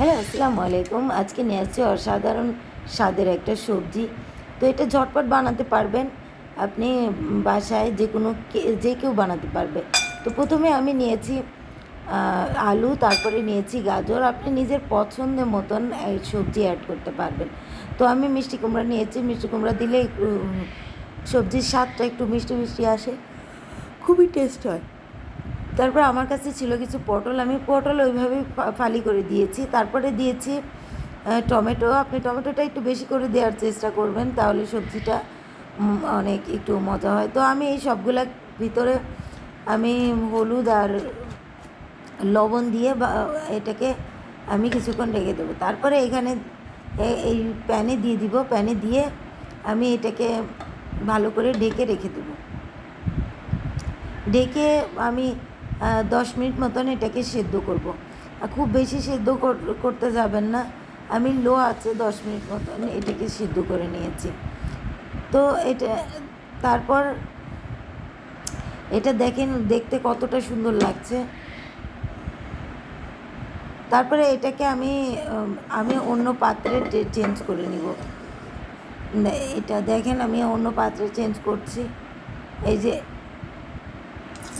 Hello আসসালামু আলাইকুম। আজকে নিয়ে আসছি অসাধারণ স্বাদের একটা সবজি। তো এটা ঝটপট বানাতে পারবেন। আপনি বাসায় যে কোনো যে কেউ বানাতে পারবে। তো প্রথমে আমি নিয়েছি আলু, তারপরে নিয়েছি গাজর। আপনি নিজের পছন্দের মতন সবজি অ্যাড করতে পারবেন। তো আমি মিষ্টি কুমড়া নিয়েছি। মিষ্টি কুমড়া দিলে সবজির স্বাদটা একটু মিষ্টি মিষ্টি আসে। খুবই টেস্ট হয়। তারপর আমার কাছে ছিল কিছু পটল, আমি পটল ওইভাবেই ফালি করে দিয়েছি। তারপরে দিয়েছি টমেটো। আপনি টমেটোটা একটু বেশি করে দেওয়ার চেষ্টা করবেন, তাহলে সবজিটা অনেক একটু মজা হয়। তো আমি এই সবগুলা ভিতরে আমি হলুদ আর লবণ দিয়ে বা, এটাকে আমি কিছুক্ষণ রেখে দেবো। তারপরে এখানে এই প্যানে দিয়ে দিব। প্যানে দিয়ে আমি এটাকে ভালো করে ঢেকে রেখে দেবো। ঢেকে আমি দশ মিনিট মতন এটাকে সেদ্ধ করব। আর খুব বেশি সেদ্ধ কর- করতে যাবেন না। আমি লো আছে দশ মিনিট মতন এটাকে সিদ্ধ করে নিয়েছি। তো এটা, তারপর এটা দেখেন, দেখতে কতটা সুন্দর লাগছে। তারপরে এটাকে আমি আমি অন্য পাত্রে চেঞ্জ করে নিব। এটা দেখেন আমি অন্য পাত্রে চেঞ্জ করছি। এই যে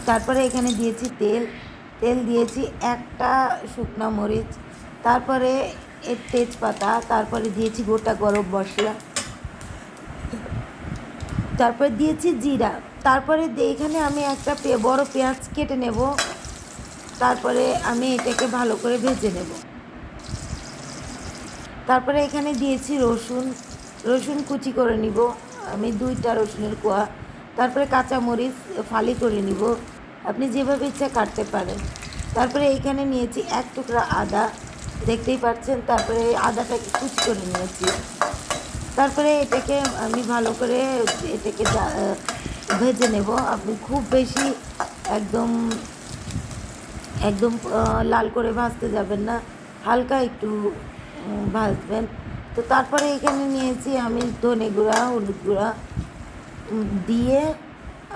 তারপরে এখানে দিয়েছি তেল। তেল দিয়েছি একটা শুকনো মরিচ, তারপরে এর তেজপাতা, তারপরে দিয়েছি গোটা গরম মশলা, তারপরে দিয়েছি জিরা। তারপরে এখানে আমি একটা বড় পেঁয়াজ কেটে নেব, তারপরে আমি এটাকে ভালো করে ভেজে নেব। তারপরে এখানে দিয়েছি রসুন রসুন কুচি করে নিব, আমি দুইটা রসুনের কোয়া, তারপরে কাঁচামরিচ ফালি করে নিব। আপনি যেভাবে ইচ্ছা কাটতে পারেন। তারপরে এইখানে নিয়েছি এক টুকরা আদা, দেখতেই পাচ্ছেন? তারপরে আদাটাকে কুচি করে নিয়েছি। তারপরে এটাকে আমি ভালো করে এটাকে ভেজে নেব। আপনি খুব বেশি একদম একদম লাল করে ভাজতে যাবেন না। হালকা একটু ভাজবেন। তো তারপরে এখানে নিয়েছি আমি ধনে গুঁড়া, হলুদ গুঁড়া দিয়ে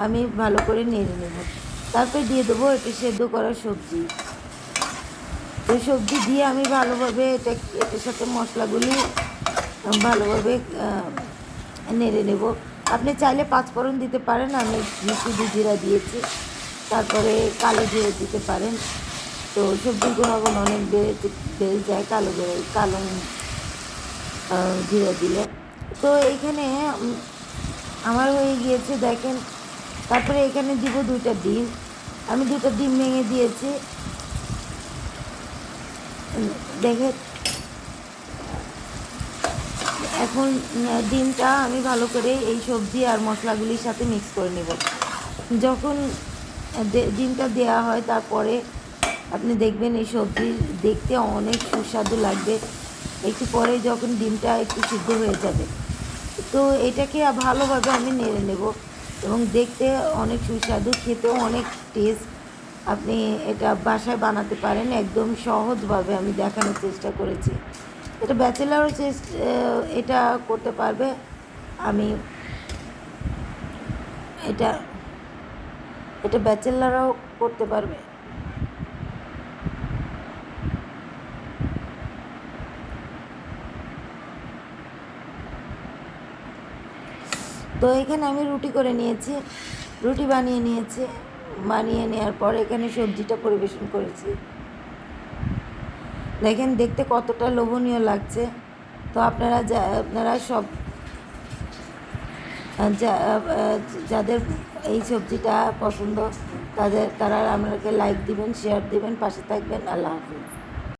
আমি ভালো করে নেড়ে নেব। তারপরে দিয়ে দেবো এটা সেদ্ধ করা সবজি। তো সবজি দিয়ে আমি ভালোভাবে এটা এটার সাথে মশলাগুলি ভালোভাবে নেড়ে নেব। আপনি চাইলে পাঁচফোড়ন দিতে পারেন, আমি শুধু জিরা দিয়েছি। তারপরে কালো জিরে দিতে পারেন। তো সবজির গুণাগুণ অনেক বেড়ে বেড়ে যায় কালো বেড়ে কালো জিরে দিলে। তো এইখানে আমার হয়ে গিয়েছে, দেখেন তারপরে এখানে দিব দুইটা ডিম। আমি দুটো ডিম ভেঙে দিয়েছি। দেখে এখন ডিমটা আমি ভালো করে এই সবজি আর মশলাগুলির সাথে মিক্স করে নেব। যখন ডিমটা দেওয়া হয়, তারপরে আপনি দেখবেন এই সবজি দেখতে অনেক সুস্বাদু লাগবে। একটু পরে যখন ডিমটা একটু সিদ্ধ হয়ে যাবে। তো এটাকে ভালোভাবে আমি নেড়ে নেব। এবং দেখতে অনেক সুস্বাদু, খেতেও অনেক টেস্ট আপনি এটা বাসায় বানাতে পারেন, একদম সহজভাবে আমি দেখানোর চেষ্টা করেছি। এটা ব্যাচেলারও এটা করতে পারবে। আমি এটা এটা ব্যাচেলাররাও করতে পারবে। তো এখানে আমি রুটি করে নিয়েছি, রুটি বানিয়ে নিয়েছি, বানিয়ে নেওয়ার পর এখানে সবজিটা পরিবেশন করেছি। দেখেন দেখতে কতটা লোভনীয় লাগছে। তো আপনারা যা, আপনারা সব যাদের এই সবজিটা পছন্দ, তাদের, তারা আমাকে লাইক দিবেন শেয়ার দিবেন, পাশে থাকবেন, আল্লাহ হাফিজ।